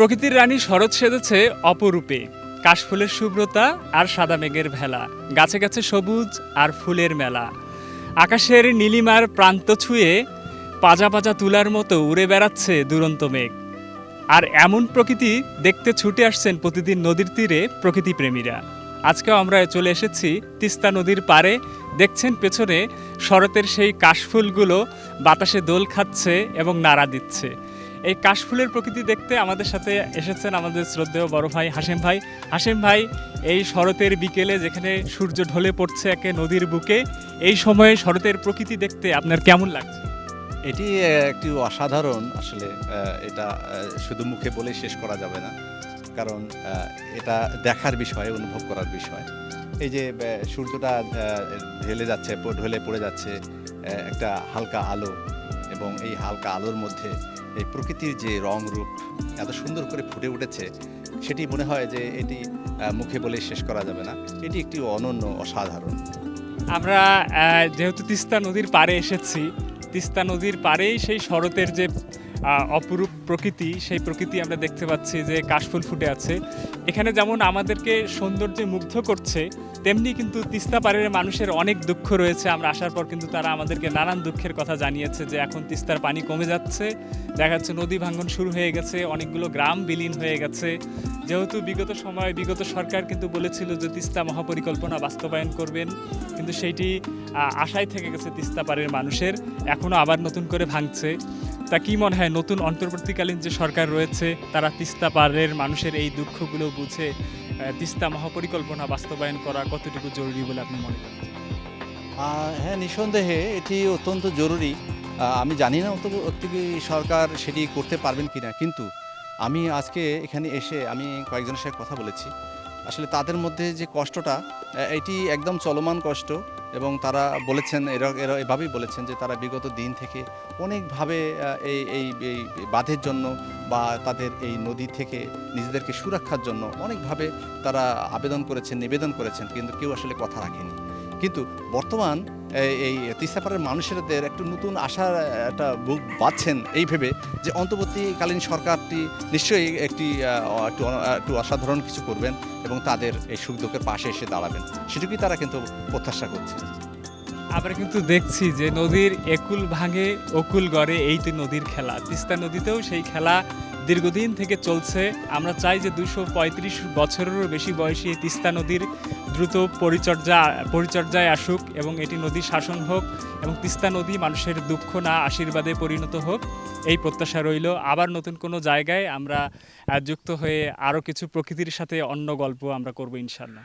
প্রকৃতির রানী শরৎ সেজেছে অপরূপে। কাশফুলের শুভ্রতা আর সাদা মেঘের ভেলা। গাছে গাছে সবুজ আর ফুলের মেলা। আকাশের নীলিমার প্রান্ত ছুঁয়ে পাজা পাজা তুলার মতো উড়ে বেড়াচ্ছে দুরন্ত মেঘ। আর এমন প্রকৃতি দেখতে ছুটে আসছেন প্রতিদিন নদীর তীরে প্রকৃতি প্রেমীরা। আজকেও আমরা চলে এসেছি তিস্তা নদীর পারে দেখছেন পেছনে শরতের সেই কাশফুলগুলো বাতাসে দোল খাচ্ছে এবং নাড়া দিচ্ছে। এই কাশফুলের প্রকৃতি দেখতে আমাদের সাথে এসেছেন আমাদের শ্রদ্ধেয় বড় ভাই হাসেম ভাই। হাসেম ভাই, এই শরতের বিকেলে যেখানে সূর্য ঢলে পড়ছে একে নদীর বুকে, এই সময়ে শরতের প্রকৃতি দেখতে আপনার কেমন লাগছে? এটি একটি অসাধারণ আসলে এটা শুধু মুখে বলে শেষ করা যাবে না। কারণ এটা দেখার বিষয়, অনুভব করার বিষয়। এই যে সূর্যটা ঢেলে যাচ্ছে ঢলে পড়ে যাচ্ছে একটা হালকা আলো এবং এই হালকা আলোর মধ্যে এই প্রকৃতির যে রং রূপ এত সুন্দর করে ফুটে উঠেছে, সেটি মনে হয় যে এটি মুখে বলে শেষ করা যাবে না। এটি একটি অনন্য, অসাধারণ। আমরা যেহেতু তিস্তা নদীর পারে এসেছি, তিস্তা নদীর পারেই সেই শরতের যে অপরূপ প্রকৃতি, সেই প্রকৃতি আমরা দেখতে পাচ্ছি যে কাশফুল ফুটে আছে। এখানে যেমন আমাদেরকে সৌন্দর্যে মুগ্ধ করছে, তেমনি কিন্তু তিস্তা পাড়ের মানুষের অনেক দুঃখ রয়েছে। আমরা আসার পর কিন্তু তারা আমাদেরকে নানান দুঃখের কথা জানিয়েছে যে এখন তিস্তার পানি কমে যাচ্ছে। দেখা যাচ্ছে নদী ভাঙ্গন শুরু হয়ে গেছে, অনেকগুলো গ্রাম বিলীন হয়ে গেছে। যেহেতু বিগত সময়, বিগত সরকার কিন্তু বলেছিল যে তিস্তা মহাপরিকল্পনা বাস্তবায়ন করবেন, কিন্তু সেইটি আশায় থেকে গেছে তিস্তা পাড়ের মানুষের। এখনও আবার নতুন করে ভাঙছে। তা কি মনে হয় নতুন অন্তর্বর্তীকালীন যে সরকার রয়েছে, তারা তিস্তা পাড়ের মানুষের এই দুঃখগুলো বুঝে তিস্তা মহাপরিকল্পনা বাস্তবায়ন করা কতটুকু জরুরি বলে আপনি মনে করেন? হ্যাঁ নিঃসন্দেহে এটি অত্যন্ত জরুরি। আমি জানি না অত্যন্ত সরকার সেটি করতে পারবেন কিনা, কিন্তু আমি আজকে এখানে এসে আমি কয়েকজনের সাথে কথা বলেছি। আসলে তাদের মধ্যে যে কষ্টটা এটি একদম চলমান কষ্ট। এবং তারা বলেছেন, এরা এরা এভাবেই বলেছেন যে তারা বিগত দিন থেকে অনেকভাবে এই এই বাঁধের জন্য বা তাদের এই নদী থেকে নিজেদেরকে সুরক্ষার জন্য অনেকভাবে তারা আবেদন করেছেন, নিবেদন করেছেন, কিন্তু কেউ আসলে কথা রাখেনি। কিন্তু বর্তমান এই- তিস্তাপাড়ের মানুষেরদের একটু নতুন আশার একটা বুক বাঁধছেন এই ভেবে যে অন্তর্বর্তীকালীন সরকারটি নিশ্চয়ই একটু একটু অসাধারণ কিছু করবেন এবং তাদের এই সুখ দুঃখের পাশে এসে দাঁড়াবেন। সেটুকুই তারা কিন্তু প্রত্যাশা করছে? আমরা কিন্তু দেখছি যে নদীর একুল ভাঙে, অকুল গড়ে এই তো নদীর খেলা। তিস্তা নদীতেও সেই খেলা দীর্ঘদিন থেকে চলছে। আমরা চাই যে দুশো পঁয়ত্রিশ বছরেরও বেশি বয়সী তিস্তা নদীর দ্রুত পরিচর্যা, পরিচর্যায় আসুক এবং এটি নদী শাসন হোক এবং তিস্তা নদী মানুষের দুঃখ না আশীর্বাদে পরিণত হোক, এই প্রত্যাশা রইল। আবার নতুন কোনো জায়গায় আমরা যুক্ত হয়ে আরও কিছু প্রকৃতির সাথে অন্য গল্প আমরা করব ইনশাল্লাহ